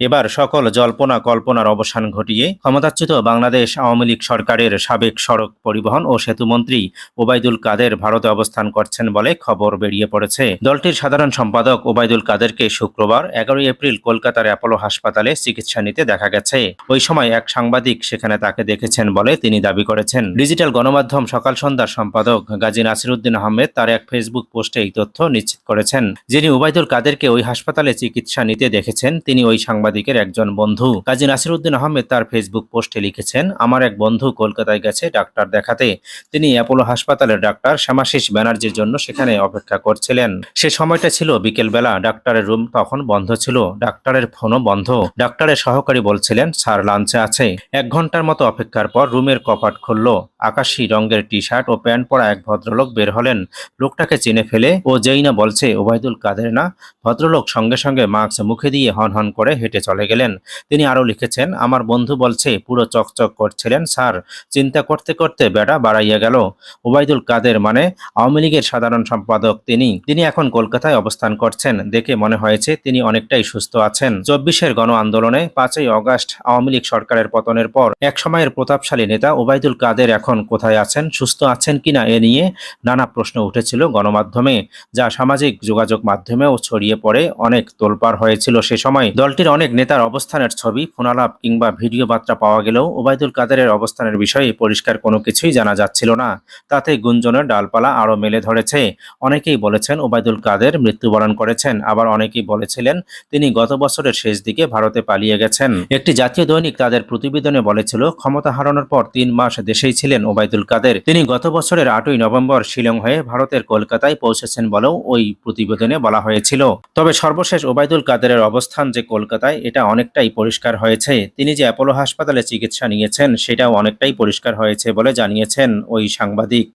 এবার সকল জল্পনা কল্পনার অবসান ঘটিয়ে ক্ষমতাচ্যুত বাংলাদেশ আওয়ামী লীগ সরকারের সাবেক সড়ক পরিবহন ও সেতুমন্ত্রী ওবায়দুল কাদের ভারতে অবস্থান করছেন বলে খবর বেরিয়ে পড়েছে। দলটির সাধারণ সম্পাদক ওবায়দুল কাদেরকে শুক্রবার এগারোই এপ্রিল কলকাতার অ্যাপোলো হাসপাতালে চিকিৎসা নিতে দেখা গেছে। ওই সময় এক সাংবাদিক সেখানে তাকে দেখেছেন বলে তিনি দাবি করেছেন। ডিজিটাল গণমাধ্যম সকাল সন্ধ্যার সম্পাদক গাজী নাসিরুদ্দিন আহমেদ তার এক ফেসবুক পোস্টে এই তথ্য নিশ্চিত করেছেন। যিনি ওবায়দুল কাদেরকে ওই হাসপাতালে চিকিৎসা নিতে দেখেছেন, তিনি ওই সাংবাদিকের একজন বন্ধু। কাজী নাসিরুদ্দিন আহমেদ তার ফেসবুক পোস্টে লিখেছেন, আমার এক বন্ধু কলকাতায় গেছে ডাক্তার দেখাতে। তিনি অ্যাপোলো হাসপাতালের ডাক্তার শ্যামাশিস ব্যানার্জির জন্য সেখানে অপেক্ষা করছিলেন। সে সময়টা ছিল বিকেলবেলা, ডাক্তারের রুম তখন বন্ধ ছিল। ডাক্তারের ফোনও বন্ধ। ডাক্তারের সহকারী বলছিলেন, স্যার, লাঞ্চে আছে। এক ঘণ্টার মতো অপেক্ষার পর রুমের কপাট খুলল। আকাশি রঙের টি শার্ট ও প্যান্ট পরা এক ভদ্রলোক বের হলেন। লোকটাকে চিনে ফেলে, ও যেই না বলছে, ওবায়দুল কাদের না? ভদ্রলোক সঙ্গে সঙ্গে মাস্ক মুখে দিয়ে হন হন করে হেঁটে চলে গেলেন। তিনি আরও লিখেছেন, আমার বন্ধু বলছে, পুরো চকচক করছিলেন, স্যার। চিন্তা করতে করতে বেড়া বাড়াইয়া গেল। ওবায়দুল কাদের মানে আওয়ামী লীগের সাধারণ সম্পাদক তিনি। তিনি এখন কলকাতায় অবস্থান করছেন। দেখে মনে হয়েছে, তিনি অনেকটাই সুস্থ আছেন। চব্বিশের গণ আন্দোলনে পাঁচই অগাস্ট আওয়ামী লীগ সরকারের পতনের পর, এক সময়ের প্রতাপশালী নেতা ওবায়দুল কাদের এখন কোথায় আছেন? সুস্থ আছেন কিনা এ নিয়ে নানা প্রশ্ন উঠেছিল গণমাধ্যমে, যা সামাজিক যোগাযোগ মাধ্যমেও ছড়িয়ে পড়ে অনেক তোলপাড় হয়েছিল সে সময়। দলটির অনেক নেতার অবস্থানের ছবি, ফোনালাপ কিংবা ভিডিও বার্তা পাওয়া গেলেও ওবায়দুল কাদেরের অবস্থানের বিষয়ে পরিষ্কার কোনো কিছুই জানা যাচ্ছিল না। তাতে গুঞ্জনের ডালপালা আরও মেলে ধরেছে। অনেকেই বলেছেন ওবায়দুল কাদের মৃত্যুবরণ করেছেন, আবার অনেকেই বলেছিলেন তিনি গত বছরের শেষ দিকে ভারতে পালিয়ে গেছেন। একটি জাতীয় দৈনিক তাদের প্রতিবেদনে বলেছিল, ক্ষমতা হারানোর পর তিন মাস দেশেই ছিলেন ওবায়দুল কাদের। তিনি গত বছরের আটই নভেম্বর শিলং হয়ে ভারতের কলকাতায় পৌঁছেছেন বলেও ওই প্রতিবেদনে বলা হয়েছিল। তবে সর্বশেষ ওবায়দুল কাদেরের অবস্থান যে কলকাতায়, এটা অনেকটাই পরিষ্কার হয়েছে। তিনি যে অ্যাপোলো হাসপাতালে চিকিৎসা নিয়েছেন, সেটাও অনেকটাই পরিষ্কার হয়েছে বলে জানিয়েছেন ওই সাংবাদিক।